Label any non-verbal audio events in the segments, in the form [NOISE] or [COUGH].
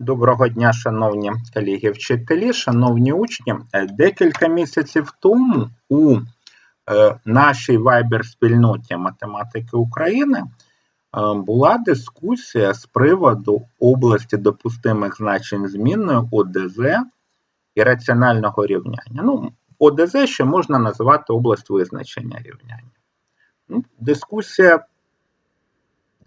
Доброго дня, шановні колеги-вчителі, шановні учні. Е, Декілька місяців тому у е, нашій Viber-спільноті математики України е, була дискусія з приводу області допустимих значень змінною ОДЗ і раціонального рівняння. Ну, ОДЗ ще можна називати область визначення рівняння. Ну, дискусія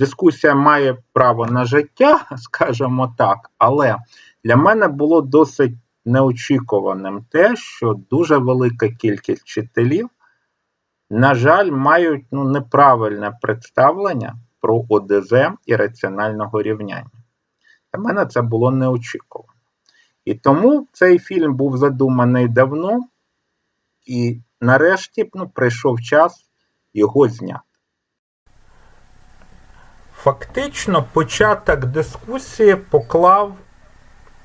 дискусія має право на життя, [LAUGHS] скажімо так, але для мене було досить неочікуваним те, що дуже велика кількість вчителів, на жаль, мають ну, неправильне представлення про ОДЗ і раціонального рівняння. Для мене це було неочікувано. І тому цей фільм був задуманий давно, і нарешті ну, прийшов час його зняти. Фактично, початок дискусії поклав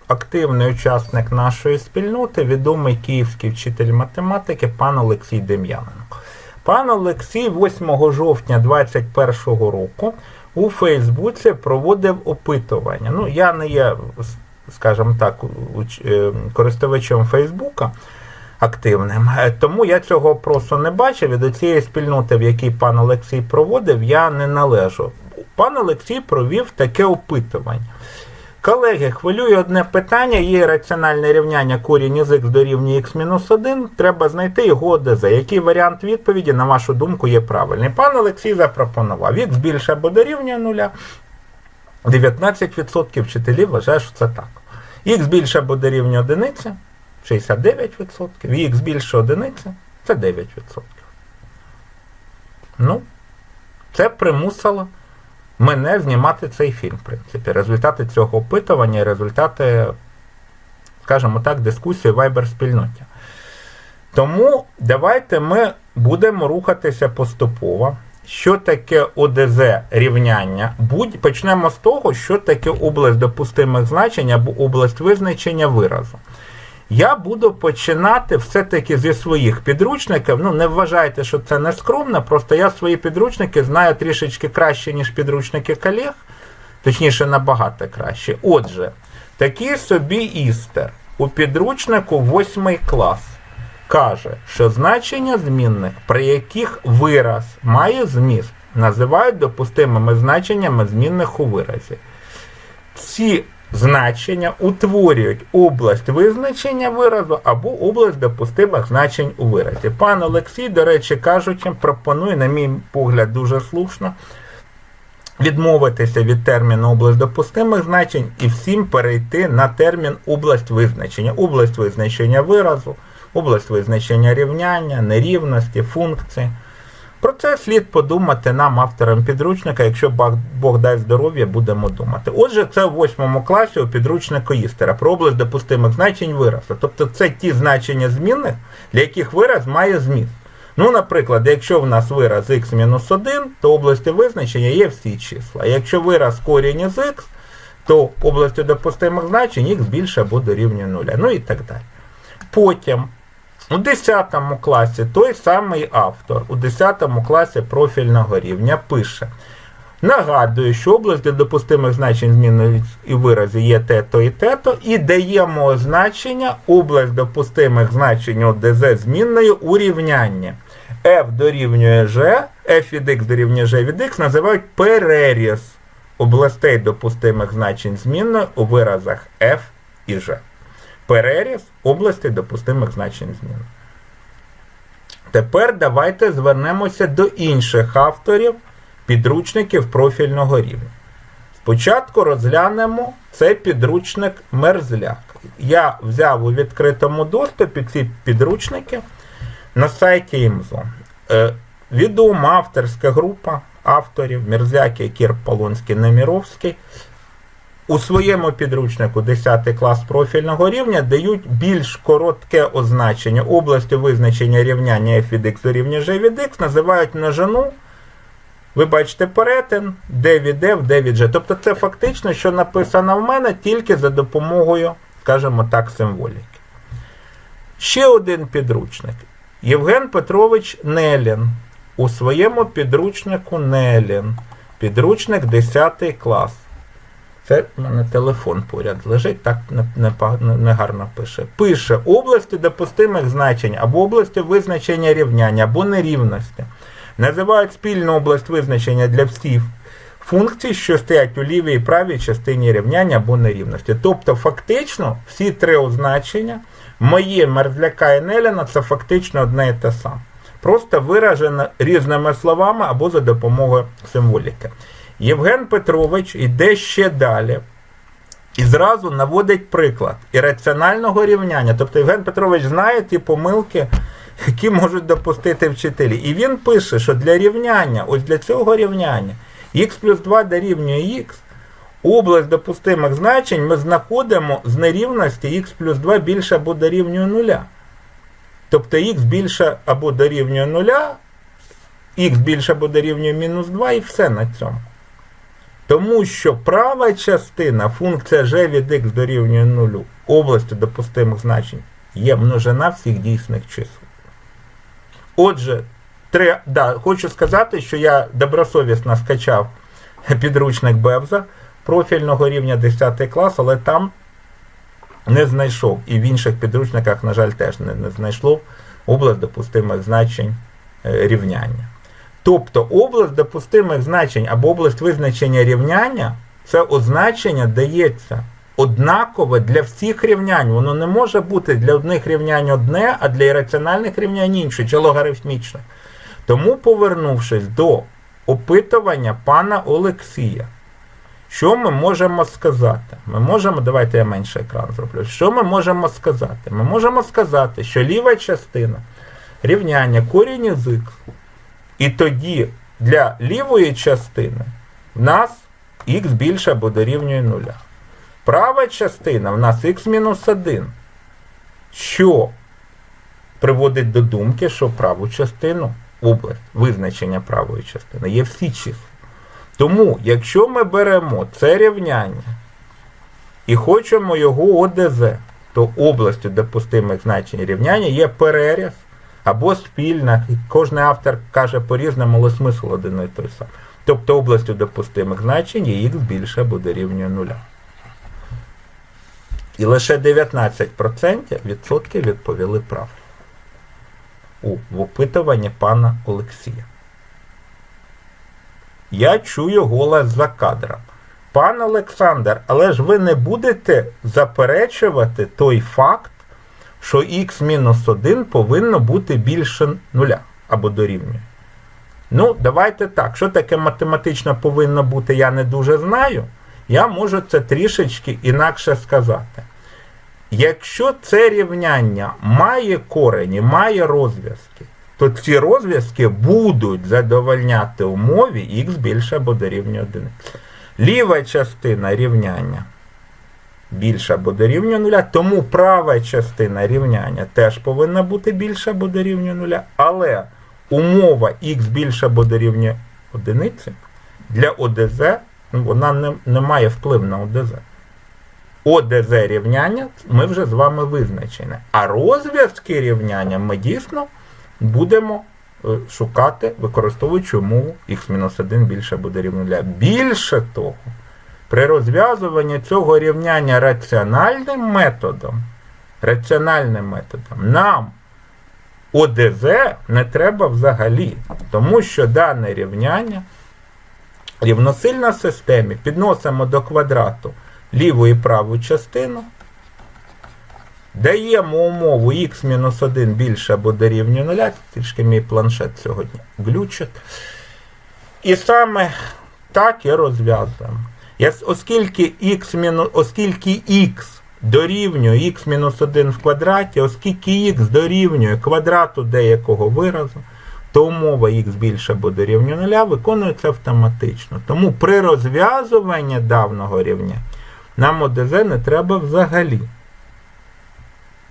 активний учасник нашої спільноти, відомий київський вчитель математики пан Олексій Дем'яненко. Пан Олексій 8 жовтня 2021 року у Фейсбуці проводив опитування. Ну, я не є, скажімо так, е, користувачем Фейсбука активним, е, тому я цього просто не бачив. І до цієї спільноти, в якій пан Олексій проводив, я не належу. Пан Олексій провів таке опитування. Колеги, хвилює одне питання, є раціональне рівняння корінь із х дорівнює х-1, треба знайти його ОДЗ. Який варіант відповіді, на вашу думку, є правильний? Пан Олексій запропонував, х більше або дорівнює нуля. 19% вчителів вважає, що це так. Х більше або дорівнює одиниці, 69%, і х більше одиниці, це 9%. Ну, це примусило мене знімати цей фільм, в принципі. Результати цього опитування результати, скажімо так, дискусії в Viber-спільноті. Тому давайте ми будемо рухатися поступово. Що таке ОДЗ рівняння? Будь, почнемо з того, що таке область допустимих значень або область визначення виразу. Я буду починати все-таки зі своїх підручників. Ну, не вважайте, що це не скромно, просто я свої підручники знаю трішечки краще, ніж підручники колег, точніше, набагато краще. Отже, такий собі істер у підручнику 8 клас каже, що значення змінних, при яких вираз має зміст, називають допустимими значеннями змінних у виразі. Ці значення утворюють область визначення виразу або область допустимих значень у виразі. Пан Олексій, до речі, кажучи, пропонує, на мій погляд, дуже слушно відмовитися від терміну область допустимих значень і всім перейти на термін область визначення. Область визначення виразу, область визначення рівняння, нерівності, функції. Про це слід подумати нам, авторам підручника, якщо Бог, дасть здоров'я, будемо думати. Отже, це в восьмому класі у підручнику Істера про область допустимих значень виразу. Тобто це ті значення змінних, для яких вираз має зміст. Ну, наприклад, якщо в нас вираз x-1, то області визначення є всі числа. А якщо вираз корінь із x, то областю допустимих значень x більше або дорівнює 0. Ну і так далі. Потім у 10 класі той самий автор у 10 класі профільного рівня пише. Нагадую, що область для допустимих значень змінних і виразів є тето і тето, і даємо означення область допустимих значень ОДЗ змінною у рівнянні. f дорівнює g, f від x дорівнює g від x називають переріз областей допустимих значень змінної у виразах f і g переріз області допустимих значень змін. Тепер давайте звернемося до інших авторів підручників профільного рівня. Спочатку розглянемо цей підручник Мерзляк. Я взяв у відкритому доступі ці підручники на сайті ІМЗО. Е, відома авторська група авторів Мерзляк, Кір, Полонський, Неміровський у своєму підручнику 10 клас профільного рівня дають більш коротке означення. Областю визначення рівняння f від x дорівнює g від x називають множину. Ви бачите перетин, d від f, d від g. Тобто це фактично, що написано в мене тільки за допомогою, скажімо так, символіки. Ще один підручник. Євген Петрович Нелін. У своєму підручнику Нелін. Підручник 10 клас. Це в мене телефон поряд лежить, так негарно не, не пише. Пише області допустимих значень або області визначення рівняння або нерівності. Називають спільну область визначення для всіх функцій, що стоять у лівій і правій частині рівняння або нерівності. Тобто, фактично, всі три означення, моє мерзляка і Неліна, це фактично одне і те саме. Просто виражено різними словами або за допомогою символіки. Євген Петрович йде ще далі і зразу наводить приклад ірраціонального рівняння. Тобто Євген Петрович знає ті помилки, які можуть допустити вчителі. І він пише, що для рівняння, ось для цього рівняння, х плюс 2 дорівнює х, область допустимих значень ми знаходимо з нерівності х плюс 2 більше або дорівнює нуля. Тобто х більше або дорівнює нуля, х більше або дорівнює мінус 2 і все на цьому. Тому що права частина функція g від x дорівнює 0 області допустимих значень є множина всіх дійсних чисел. Отже, три, да, хочу сказати, що я добросовісно скачав підручник Бевза профільного рівня 10 клас, але там не знайшов. І в інших підручниках, на жаль, теж не, не знайшло область допустимих значень е, рівняння. Тобто область допустимих значень або область визначення рівняння це означення дається однакове для всіх рівнянь. Воно не може бути для одних рівнянь одне, а для ірраціональних рівнянь інше, чи логарифмічне. Тому, повернувшись до опитування пана Олексія, що ми можемо сказати? Ми можемо, давайте я менше екран зроблю. Що ми можемо сказати? Ми можемо сказати, що ліва частина рівняння корінь із х і тоді для лівої частини в нас х більше або дорівнює нуля. Права частина в нас х-1, що приводить до думки, що праву частину, область визначення правої частини є всі числа. Тому, якщо ми беремо це рівняння і хочемо його ОДЗ, то областю допустимих значень рівняння є переріз або спільна, і кожен автор каже по-різному, але смисл один і той самий. Тобто областю допустимих значень є х більше або дорівнює нуля. І лише 19% відсотків відповіли правильно у в опитуванні пана Олексія. Я чую голос за кадром. Пан Олександр, але ж ви не будете заперечувати той факт, що х-1 повинно бути більше нуля або дорівнює. Ну, давайте так. Що таке математично повинно бути, я не дуже знаю. Я можу це трішечки інакше сказати. Якщо це рівняння має корені, має розв'язки, то ці розв'язки будуть задовольняти умові х більше або дорівнює 1. Ліва частина рівняння більше або дорівнює нуля, тому права частина рівняння теж повинна бути більше або дорівнює нуля, але умова х більше або дорівнює одиниці для ОДЗ ну, вона не, не має впливу на ОДЗ. ОДЗ рівняння ми вже з вами визначені. А розв'язки рівняння ми дійсно будемо е, шукати, використовуючи умову х-1 більше або дорівнює нуля. Більше того, при розв'язуванні цього рівняння раціональним методом, раціональним методом, нам ОДЗ не треба взагалі, тому що дане рівняння рівносильна системі підносимо до квадрату ліву і праву частину, даємо умову х-1 більше або дорівнює 0, трішки мій планшет сьогодні глючить. І саме так і розв'язуємо. Оскільки x, оскільки х дорівнює х-1 в квадраті, оскільки х дорівнює квадрату деякого виразу, то умова х більше або дорівнює 0 виконується автоматично. Тому при розв'язуванні давного рівня нам ОДЗ не треба взагалі.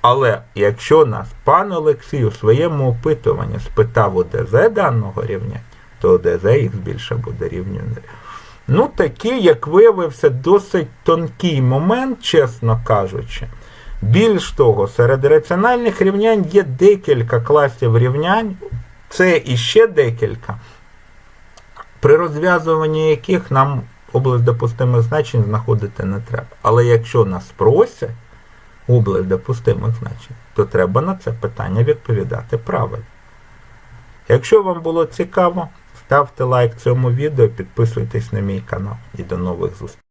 Але якщо нас пан Олексій у своєму опитуванні спитав ОДЗ даного рівня, то ОДЗ х більше буде рівнює 0. Ну, такий, як виявився, досить тонкий момент, чесно кажучи. Більш того, серед раціональних рівнянь є декілька класів рівнянь, це іще декілька, при розв'язуванні яких нам область допустимих значень знаходити не треба. Але якщо нас просять область допустимих значень, то треба на це питання відповідати правильно. Якщо вам було цікаво, ставте лайк цьому відео, підписуйтесь на мій канал і до нових зустрічей.